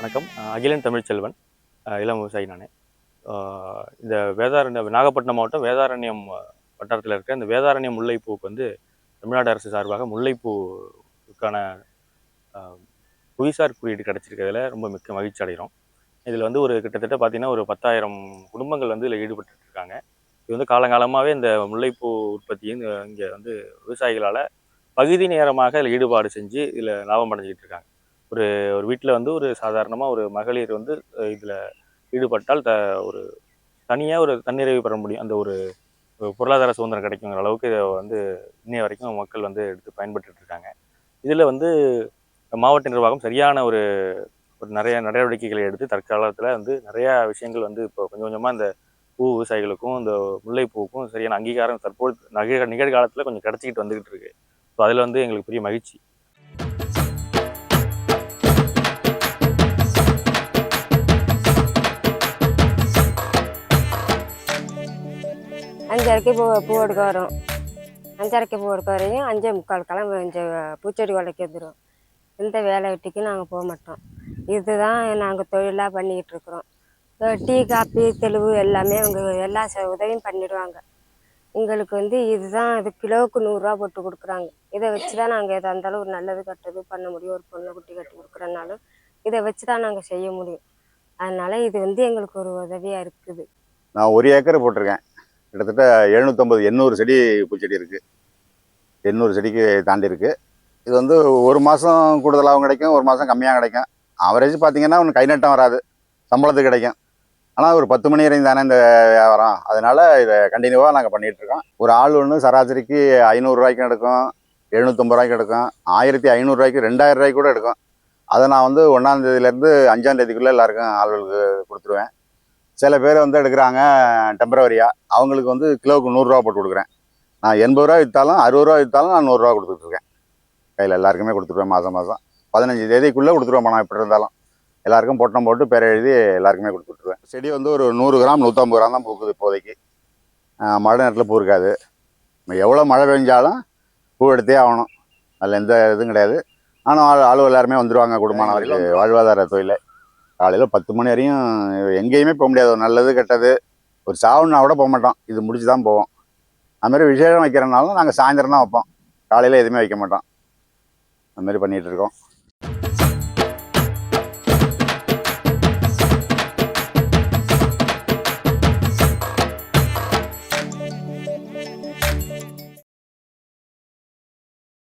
வணக்கம். அகிலன் தமிழ்ச்செல்வன் இளம் விவசாயி நானே. இந்த வேதாரண்யம் நாகப்பட்டினம் மாவட்டம் வேதாரண்யம் வட்டாரத்தில் இருக்க இந்த வேதாரண்யம் முல்லைப்பூவுக்கு வந்து தமிழ்நாடு அரசு சார்பாக முல்லைப்பூக்கான புவிசார் குறியீடு கிடச்சிருக்கிறதுல ரொம்ப மிக்க மகிழ்ச்சி அடைகிறோம். இதில் வந்து ஒரு கிட்டத்தட்ட பார்த்தீங்கன்னா ஒரு பத்தாயிரம் குடும்பங்கள் வந்து இதில் ஈடுபட்டுருக்காங்க இது வந்து காலங்காலமாகவே இந்த முல்லைப்பூ உற்பத்தியும் இங்கே வந்து விவசாயிகளால் பகுதி நேரமாக இதில் ஈடுபாடு செஞ்சு இதில் லாபம் அடைஞ்சிக்கிட்டு இருக்காங்க. ஒரு ஒரு வீட்டில் வந்து ஒரு சாதாரணமாக ஒரு மகளிர் வந்து இதில் ஈடுபட்டால் த ஒரு தனியாக ஒரு தன்னிறைவு பெற முடியும். அந்த ஒரு பொருளாதார சுதந்திரம் கிடைக்குங்கிற அளவுக்கு இதை வந்து இன்னைய வரைக்கும் மக்கள் வந்து எடுத்து பயன்பட்டு இருக்காங்க. இதில் வந்து மாவட்ட நிர்வாகம் சரியான ஒரு ஒரு நிறைய நடவடிக்கைகளை எடுத்து தற்காலத்தில் வந்து நிறையா விஷயங்கள் வந்து இப்போ கொஞ்சம் கொஞ்சமாக இந்த பூ விவசாயிகளுக்கும் இந்த முல்லைப்பூவுக்கும் சரியான அங்கீகாரம் தற்போது நிகழ் நிகழ்காலத்தில் கொஞ்சம் கிடச்சிக்கிட்டு வந்துக்கிட்டு இருக்கு. ஸோ அதில் வந்து எங்களுக்கு பெரிய மகிழ்ச்சி. அஞ்சரைக்கு பூ பூ எடுக்க வரும். அஞ்சரைக்கு பூ எடுக்க வரையும் அஞ்சே முக்கால் கிளம்பு இந்த பூச்செடி கொலைக்கு வந்துடும் எந்த வேலை வெட்டிக்கும் நாங்கள் போக மாட்டோம். இதுதான் நாங்கள் தொழிலாக பண்ணிக்கிட்டு இருக்கிறோம். டீ காப்பி தெளிவு எல்லாமே அவங்க எல்லா ச- உதவியும் பண்ணிடுவாங்க. எங்களுக்கு வந்து இதுதான் இது கிலோவுக்கு நூறுரூவா போட்டு கொடுக்குறாங்க. இதை வச்சு தான் நாங்கள் எதாக இருந்தாலும் ஒரு நல்லது கெட்டது பண்ண முடியும். ஒரு பொண்ணை குட்டி கட்டி கொடுக்குறனாலும் இதை வச்சு தான் நாங்கள் செய்ய முடியும். அதனால் இது வந்து எங்களுக்கு ஒரு உதவியாக இருக்குது. நான் ஒரு ஏக்கர் போட்டிருக்கேன். கிட்டத்தட்ட எழுநூற்றம்பது எண்ணூறு செடி பூச்செடி இருக்குது எண்ணூறு செடிக்கு தாண்டி இருக்குது இது வந்து ஒரு மாதம் கூடுதலாகவும் கிடைக்கும் ஒரு மாதம் கம்மியாக கிடைக்கும். ஆவரேஜ் பார்த்தீங்கன்னா ஒன்று கை நட்டம் வராது. சம்பளத்துக்கு கிடைக்கும். ஆனால் ஒரு பத்து மணி வரையும் தானே இந்த வியாபாரம். அதனால் இதை கண்டினியூவாக நாங்கள் பண்ணிகிட்ருக்கோம் ஒரு ஆள் ஒன்று சராசரிக்கு ஐநூறுரூவாய்க்கும் எடுக்கும் எழுநூற்றம்பது ரூபாய்க்கு எடுக்கும் ஆயிரத்தி ஐநூறுரூவாய்க்கு ரெண்டாயிரம் ரூபாய்க்கு கூட எடுக்கும். அதை நான் வந்து ஒன்றாந்தேதியிலேருந்து அஞ்சாந்தேதிக்குள்ளே எல்லாருக்கும் ஆள்களுக்கு கொடுத்துருவேன். சில பேர் வந்து எடுக்கிறாங்க டெம்பரவரியாக அவங்களுக்கு வந்து கிலோவுக்கு நூறுரூவா போட்டு கொடுக்குறேன். நான் எண்பது ரூபா விற்றாலும் அறுபது ரூபா விற்றாலும் நான் நூறுரூவா கொடுத்துட்ருக்கேன் கையில் எல்லாருக்குமே கொடுத்துருவேன் மாதம் மாதம் பதினஞ்சு தேதிக்குள்ளே கொடுத்துருவேன் பணம் எப்படி இருந்தாலும். எல்லாருக்கும் பொட்டம் போட்டு பேர் எழுதி எல்லாருக்குமே கொடுத்துட்ருவேன் செடி வந்து ஒரு நூறு கிராம் நூற்றம்பது கிராம் தான் பூக்குது இப்போதைக்கு. மழை நேரத்தில் பூ இருக்காது எவ்வளோ மழை பெஞ்சாலும் பூ எடுத்தே ஆகணும். அதில் எந்த இதுவும் கிடையாது. ஆனால் ஆள் ஆளு எல்லாருமே வந்துடுவாங்க குடும்பமானவருக்கு வாழ்வாதார தொழில். காலையில் பத்து மணி வரையும் எங்கேயுமே போக முடியாது. ஒரு நல்லது கெட்டது. ஒரு சாவுன்னா கூட போக மாட்டோம். இது முடிச்சு தான் போவோம் அதுமாதிரி விசேஷம் வைக்கிறனாலும் நாங்கள் சாயந்தரம் தான் வைப்போம். காலையில் எதுவுமே வைக்க மாட்டோம். அந்தமாரி பண்ணிகிட்ருக்கோம் இருக்கோம்.